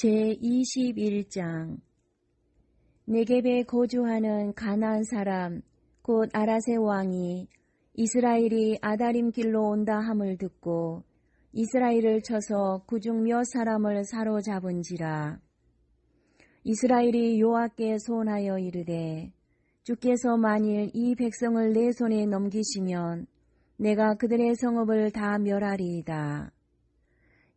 제21장 네겝에 거주하는 가나안 사람 곧 아라세 왕이 이스라엘이 아다림 길로 온다 함을 듣고 이스라엘을 쳐서 그중 몇 사람을 사로잡은지라 이스라엘이 요압께 소원하여 이르되 주께서 만일 이 백성을 내 손에 넘기시면 내가 그들의 성읍을 다 멸하리이다.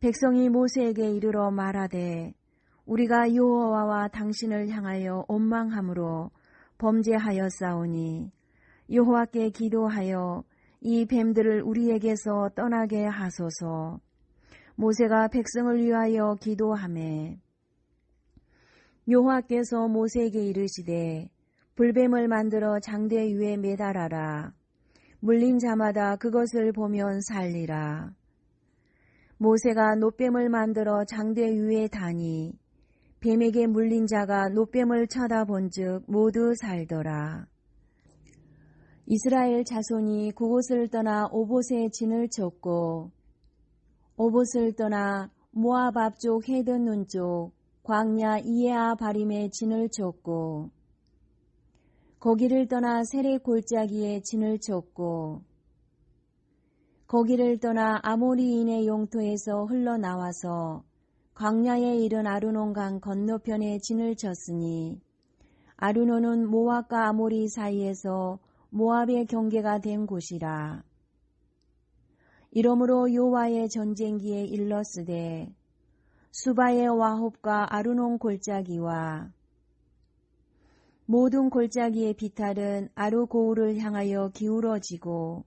백성이 모세에게 이르러 말하되 우리가 여호와와 당신을 향하여 원망함으로 범죄하였사오니 여호와께 기도하여 이 뱀들을 우리에게서 떠나게 하소서. 모세가 백성을 위하여 기도하매 여호와께서 모세에게 이르시되 불뱀을 만들어 장대 위에 매달아라. 물린 자마다 그것을 보면 살리라. 모세가 노뱀을 만들어 장대 위에 다니 뱀에게 물린 자가 노뱀을 쳐다본즉 모두 살더라. 이스라엘 자손이 그곳을 떠나 오봇에 진을 쳤고 오봇을 떠나 모압 앞쪽 헤든 눈쪽 광야 이에아 바림에 진을 쳤고 거기를 떠나 세례 골짜기에 진을 쳤고 거기를 떠나 아모리인의 용토에서 흘러나와서 광야에 이른 아르논 강 건너편에 진을 쳤으니 아르논은 모압과 아모리 사이에서 모압의 경계가 된 곳이라. 이러므로 요와의 전쟁기에 일렀으되 수바의 와홉과 아르논 골짜기와 모든 골짜기의 비탈은 아르고울을 향하여 기울어지고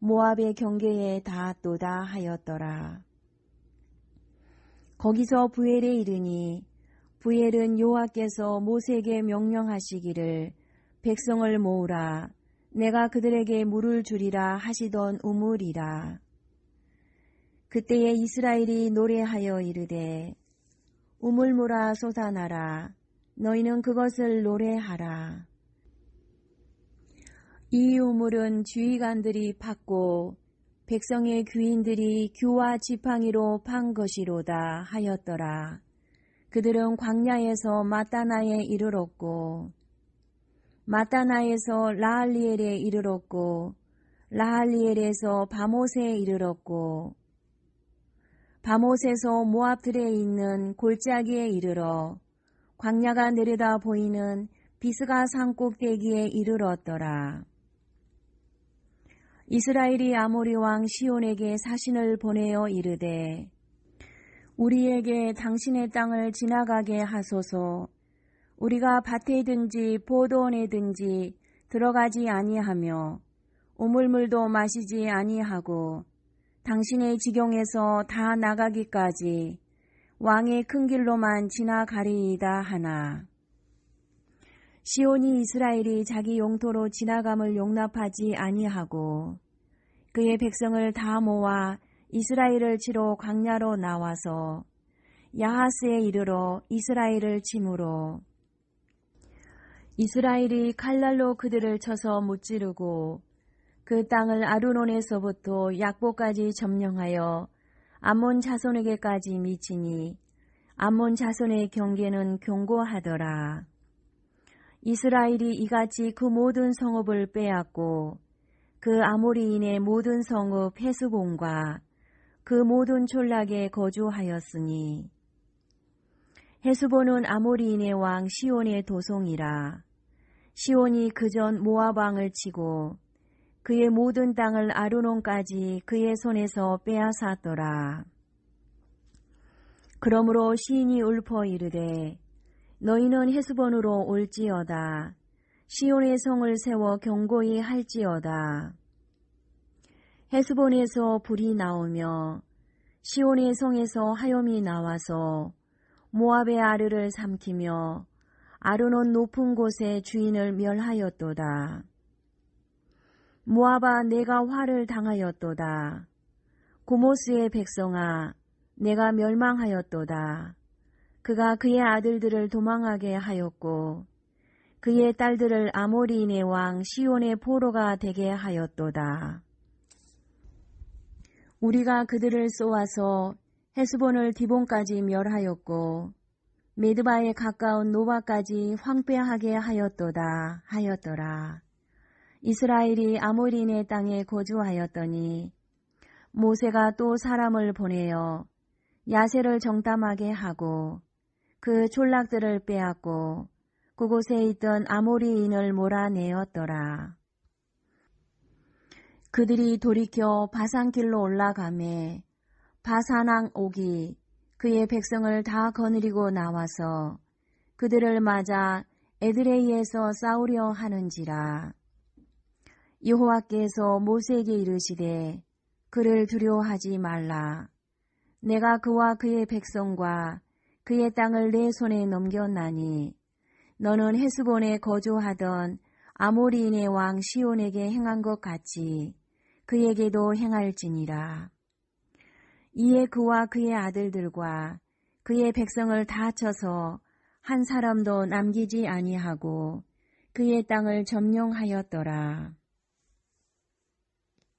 모압의 경계에 닿았도다 하였더라. 거기서 부엘에 이르니 부엘은 여호와께서 모세에게 명령하시기를 백성을 모으라 내가 그들에게 물을 주리라 하시던 우물이라. 그때에 이스라엘이 노래하여 이르되 우물물아 솟아나라 너희는 그것을 노래하라. 이 우물은 주의관들이 팠고 백성의 귀인들이 규와 지팡이로 판 것이로다 하였더라. 그들은 광야에서 마따나에 이르렀고 마따나에서 라할리엘에 이르렀고 라할리엘에서 바못에 이르렀고 바못에서 모압들에 있는 골짜기에 이르러 광야가 내려다 보이는 비스가 산 꼭대기에 이르렀더라. 이스라엘이 아모리 왕 시온에게 사신을 보내어 이르되 우리에게 당신의 땅을 지나가게 하소서 우리가 밭에든지 보도원에든지 들어가지 아니하며 우물물도 마시지 아니하고 당신의 지경에서 다 나가기까지 왕의 큰 길로만 지나가리이다 하나. 시온이 이스라엘이 자기 용토로 지나감을 용납하지 아니하고 그의 백성을 다 모아 이스라엘을 치러 광야로 나와서 야하스에 이르러 이스라엘을 치므로 이스라엘이 칼날로 그들을 쳐서 무찌르고 그 땅을 아르논에서부터 약보까지 점령하여 암몬 자손에게까지 미치니 암몬 자손의 경계는 견고하더라. 이스라엘이 이같이 그 모든 성읍을 빼앗고 그 아모리인의 모든 성읍 헤스본과 그 모든 촌락에 거주하였으니 헤스본은 아모리인의 왕 시온의 도송이라 시온이 그전 모압 왕을 치고 그의 모든 땅을 아르논까지 그의 손에서 빼앗았더라. 그러므로 시인이 울퍼 이르되 너희는 헤스본으로 올지어다. 시온의 성을 세워 경고히 할지어다. 헤스본에서 불이 나오며 시온의 성에서 하염이 나와서 모압의 아르를 삼키며 아르논 높은 곳에 주인을 멸하였도다. 모압아 내가 화를 당하였도다. 고모스의 백성아 내가 멸망하였도다. 그가 그의 아들들을 도망하게 하였고 그의 딸들을 아모리인의 왕 시온의 포로가 되게 하였도다. 우리가 그들을 쏘아서 헤스본을 디본까지 멸하였고 메드바에 가까운 노바까지 황폐하게 하였도다 하였더라. 이스라엘이 아모리인의 땅에 거주하였더니 모세가 또 사람을 보내어 야세를 정탐하게 하고 그 촌락들을 빼앗고 그곳에 있던 아모리인을 몰아내었더라. 그들이 돌이켜 바산길로 올라가매 바산왕 옥이 그의 백성을 다 거느리고 나와서 그들을 맞아 에드레이에서 싸우려 하는지라. 여호와께서 모세에게 이르시되 그를 두려워하지 말라. 내가 그와 그의 백성과 그의 땅을 내 손에 넘겼나니 너는 헤스본에 거주하던 아모리인의 왕 시온에게 행한 것 같이 그에게도 행할지니라. 이에 그와 그의 아들들과 그의 백성을 다 쳐서 한 사람도 남기지 아니하고 그의 땅을 점령하였더라.